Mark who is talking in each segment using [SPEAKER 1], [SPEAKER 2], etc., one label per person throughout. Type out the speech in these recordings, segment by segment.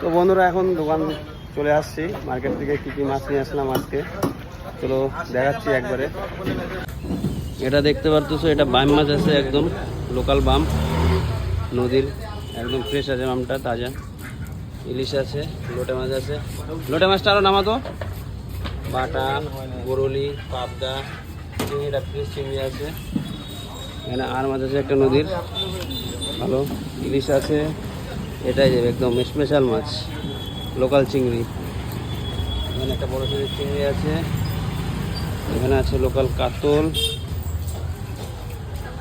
[SPEAKER 1] তো বন্ধুরা, এখন দোকান চলে আসছি। মার্কেট থেকে কী কী মাছ নিয়ে আসলাম আজকে? চলো দেখাচ্ছি একবারে। এটা দেখতে পারতেছো, এটা বাম মাছ আছে একদম লোকাল বাম। নদীর, একদম ফ্রেশ আছে বামটা, তাজা। ইলিশ আছে, লোটে মাছ আছে। লোটে মাছটা আরও নামাতো। বাটা, বরলি, পাবদা, চিংড়িটা ফ্রেশ চিংড়ি আছে। এখানে আর মাছ আছে একটা নদীর। ভালো, ইলিশ আছে। এটাই যাবে একদম স্পেশাল মাছ লোকাল চিংড়ি। এখানে একটা বড় সাইজের চিংড়ি আছে, এখানে আছে লোকাল কাতল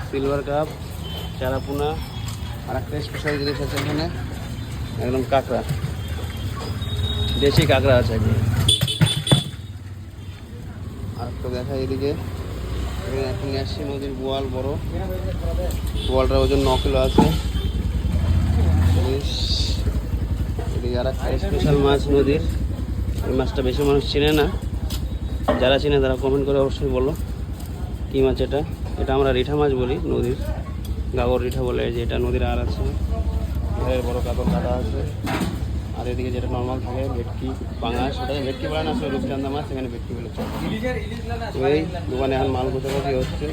[SPEAKER 1] সিলভার কাপ চারাপোনা, আর একটা স্পেশাল জিনিস আছে এখানে, একদম কাঁকড়া। দেশি কাঁকড়া আছে আর একটা দেখা এদিকে। এখানে আসছি নদীর বোয়াল বড়। বোয়ালটার ওজন ন কিলো আছে ইলিশ। এদিকে আর স্পেশাল মাছ নদীর, এই মাছটা বেশি মানুষ চেনে না। যারা চেনে তারা কমেন্ট করে অবশ্যই বলো, কী মাছ এটা? এটা আমরা রিঠা মাছ বলি নদীর, গাগর রিঠা বলে যে এটা নদীর আর আছে। ঘরের বড় কাতল কাটা আছে। আর এদিকে যেটা নর্মাল থাকে, ভেটকি, পাঙাশ, ওটাকে ভেটকি বলে না রূপচান্দা মাছ, এখানে ভেটকি বলে। এই দোকানে এখন মাল কোথাকাছি হচ্ছে।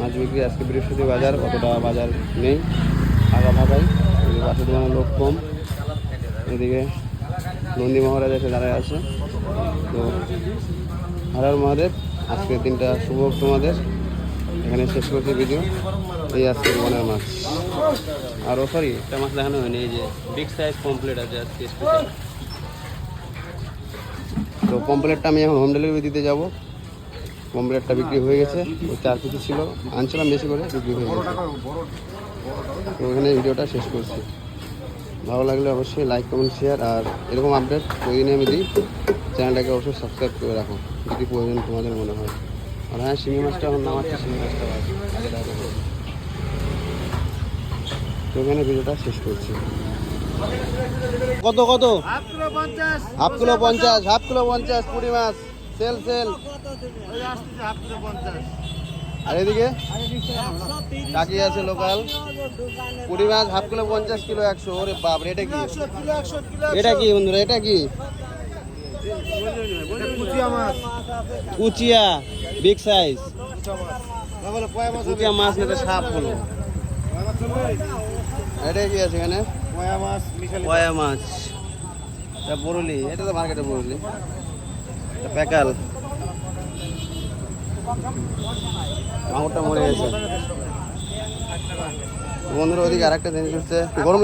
[SPEAKER 1] মাছ বিক্রি আজকে বৃহস্পতি বাজার, অতটা বাজার নেই। ফাঁকা ফাঁকাই পাশে দোকানে লোক কম। এদিকে নন্দী মহারাজ এসে দাঁড়ায় আছে। তো হারার মহাদেব, আজকের দিনটা শুভ তোমাদের। এখানে শেষ করছি ভিডিও এই আজকে দোকানের মাছ। আর ও সরি একটা মাছ দেখানো হয়নি, এই যে বিগ সাইজ কমপ্লিট আছে আজকে তো কমপ্লেটটা আমি এখন হোম ডেলিভারি দিতে যাব। কমপ্লেটটা বিক্রি হয়ে গেছে। ওই চার পিসি ছিল। আনছিলাম বেশি করে, বিক্রি হয়ে গেছে। তো ওখানে ভিডিওটা শেষ করছি। ভালো লাগলে অবশ্যই লাইক কমেন্ট শেয়ার আর এরকম আপডেট প্রতিদিনে আমি দিই। চ্যানেলটাকে অবশ্যই সাবস্ক্রাইব করে রাখো যদি প্রয়োজন তোমাদের মনে হয়। আর হ্যাঁ শিঙি মাছটা এখন নামাচ্ছে শিঙি মাছটা আছে। তো এখানে ভিডিওটা শেষ করছি। কত কত? হাফ কিলো পঞ্চাশ। হাফ কিলো পঞ্চাশ কুড়ি মাছ। Sell sell. আর এদিকে? কাকি আছে লোকাল কুড়ি মাছ হাফ কিলো পঞ্চাশ কিলো একশো। ওরে বাপ এটা কি? এটা কি বন্ধুরা এটা কি? কুচিয়া বিগ সাইজ কুচিয়া মাছ। না সাপ হলো। এটা কি আছে এখানে? কয়া মাছ এটা বরলি। এটা তো মার্কেটে বরলি। প্যাকাল মাগুরটা মরে গেছে। বন্ধুরা ওদিকে আরেকটা জিনিস হচ্ছে গরম